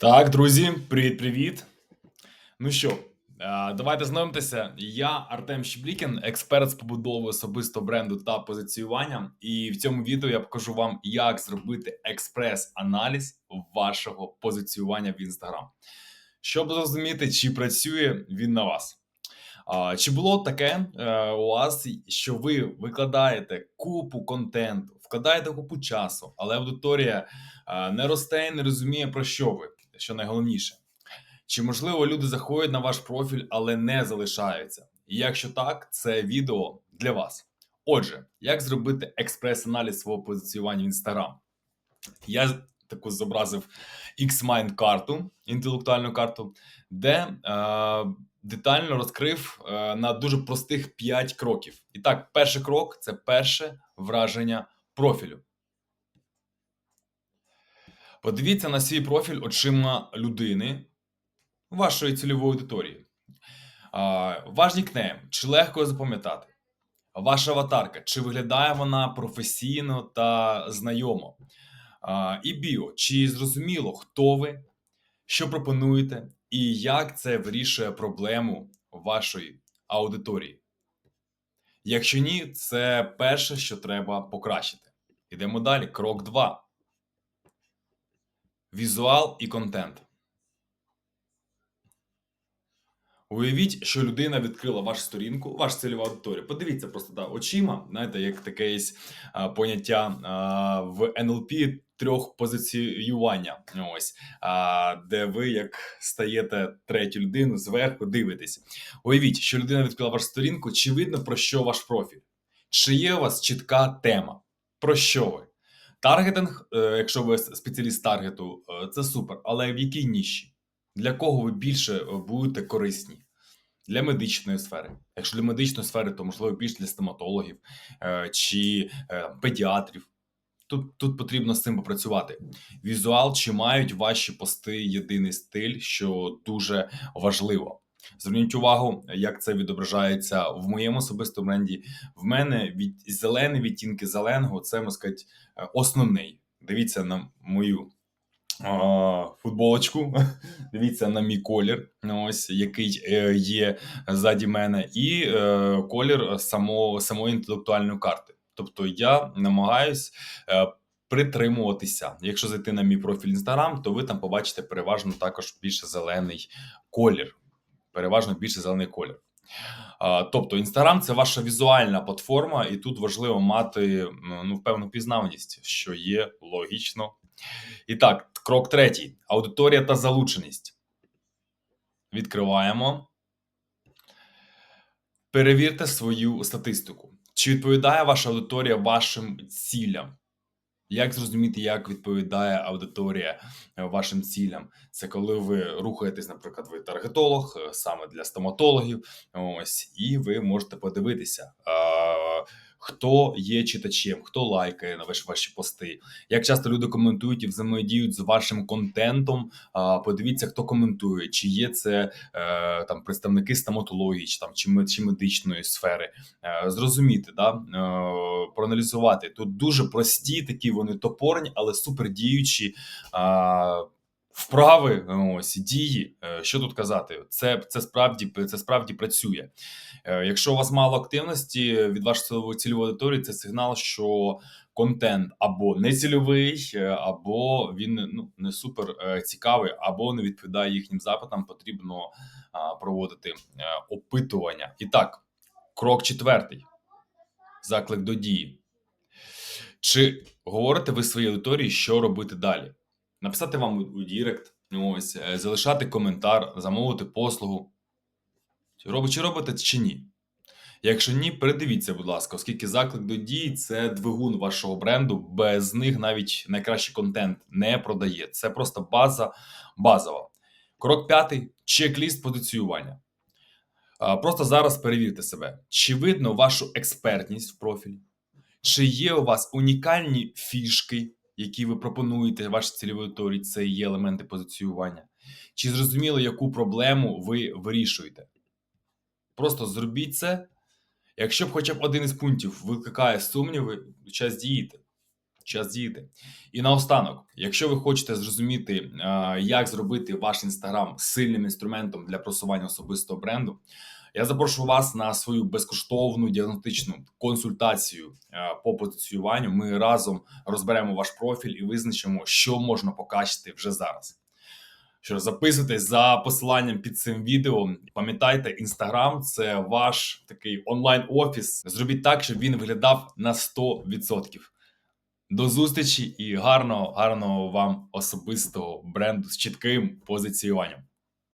Так, друзі, привіт-привіт. Ну що, давайте знайомитися. Я Артем Щеблікін, експерт з побудови особистого бренду та позиціювання. І в цьому відео я покажу вам, як зробити експрес-аналіз вашого позиціювання в Instagram, щоб зрозуміти, чи працює він на вас. Чи було таке е, у вас, що ви викладаєте купу контенту, вкладаєте купу часу, але аудиторія е, не росте і не розуміє про що ви, що найголовніше. Чи можливо люди заходять на ваш профіль, але не залишаються? І якщо так, це відео для вас. Отже, як зробити експрес-аналіз свого позиціювання в Instagram? Я таку зобразив X-Mind карту, інтелектуальну карту, де е, детально розкрив е, на дуже простих 5 кроків. І так, перший крок це перше враження профілю. Подивіться на свій профіль очима людини, вашої цільової аудиторії. Ваш нікнейм, чи легко запам'ятати? Ваша аватарка, чи виглядає вона професійно та знайомо? І біо, чи зрозуміло, хто ви, що пропонуєте, і як це вирішує проблему вашої аудиторії? Якщо ні, це перше, що треба покращити. Йдемо далі. Крок 2. Візуал і контент. Уявіть, що людина відкрила вашу сторінку, вашу цільову аудиторію. Подивіться просто да, очима, знаєте, як таке є поняття а, в НЛП трьох позиціювання. Ось а, де ви як стаєте третю людину зверху, дивитесь. Уявіть, що людина відкрила вашу сторінку, чи видно про що ваш профіль? Чи є у вас чітка тема? Про що ви? Таргетинг, е, якщо ви спеціаліст таргету, е, це супер, але в якій ніші? Для кого ви більше е, будете корисні? Для медичної сфери. Якщо для медичної сфери, то можливо більше для стоматологів чи педіатрів. Тут тут потрібно з цим попрацювати. Візуал, чи мають ваші пости єдиний стиль, що дуже важливо. Зверніть увагу, як це відображається в моєму особистому бренді. В мене від зелені відтінки зеленого це можна сказати, основний. Дивіться на мою футболочку. Дивіться на мій колір, ось який е, є ззаді мене, і е, колір само, самої інтелектуальної карти. Тобто я намагаюсь е, притримуватися. Якщо зайти на мій профіль Instagram, то ви там побачите переважно також більше зелений колір. Переважно більше зелений колір. Тобто, Інстаграм це ваша візуальна платформа, і тут важливо мати ну, певну пізнаваність, що є логічно. І так, крок третій: аудиторія та залученість. Відкриваємо. Перевірте свою статистику. Чи відповідає ваша аудиторія вашим цілям? Як зрозуміти, як відповідає аудиторія е, вашим цілям? Це коли ви рухаєтесь, наприклад, ви таргетолог е, саме для стоматологів. Ось і ви можете подивитися хто є читачем, хто лайкає на ваші ваші пости, як часто люди коментують і взаємодіють з вашим контентом. Подивіться, хто коментує, чи є це е, там представники стоматології, чи там чи, медичної сфери. Зрозуміти, да проаналізувати тут дуже прості, такі вони топорні, але супердіючі Вправи, ось дії, е, що тут казати, це це справді це справді працює. Е, якщо у вас мало активності від вашої цільової аудиторії, це сигнал, що контент або не цільовий, е, або він ну не супер цікавий, або не відповідає їхнім запитам. Потрібно проводити опитування. І так, крок четвертий: заклик до дії. Чи говорите ви своїй аудиторії, що робити далі? написати вам у Дірект, ось, е, залишати коментар, замовити послугу. Чи робите чи ні? Якщо ні, передивіться, будь ласка, оскільки заклик до дій це двигун вашого бренду, без них навіть найкращий контент не продає. Це просто база базова. Крок п'ятий чек-ліст позиціювання. Просто зараз перевірте себе, чи видно вашу експертність в профілі, чи є у вас унікальні фішки, які ви пропонуєте вашій цільовій аудиторії, це є елементи позиціювання. Чи зрозуміло, яку проблему ви вирішуєте? Просто зробіть це. Якщо б хоча б один із пунктів викликає сумніви, час діяти. Час діяти. І наостанок, якщо ви хочете зрозуміти, е, як зробити ваш інстаграм сильним інструментом для просування особистого бренду, я запрошую вас на свою безкоштовну діагностичну консультацію е, по позиціюванню. Ми разом розберемо ваш профіль і визначимо, що можна покращити вже зараз. Що записуйтесь за посиланням під цим відео. Пам'ятайте, інстаграм це ваш такий онлайн офіс. Зробіть так, щоб він виглядав на 100%. До зустрічі і гарного, гарного вам особистого бренду з чітким позиціюванням.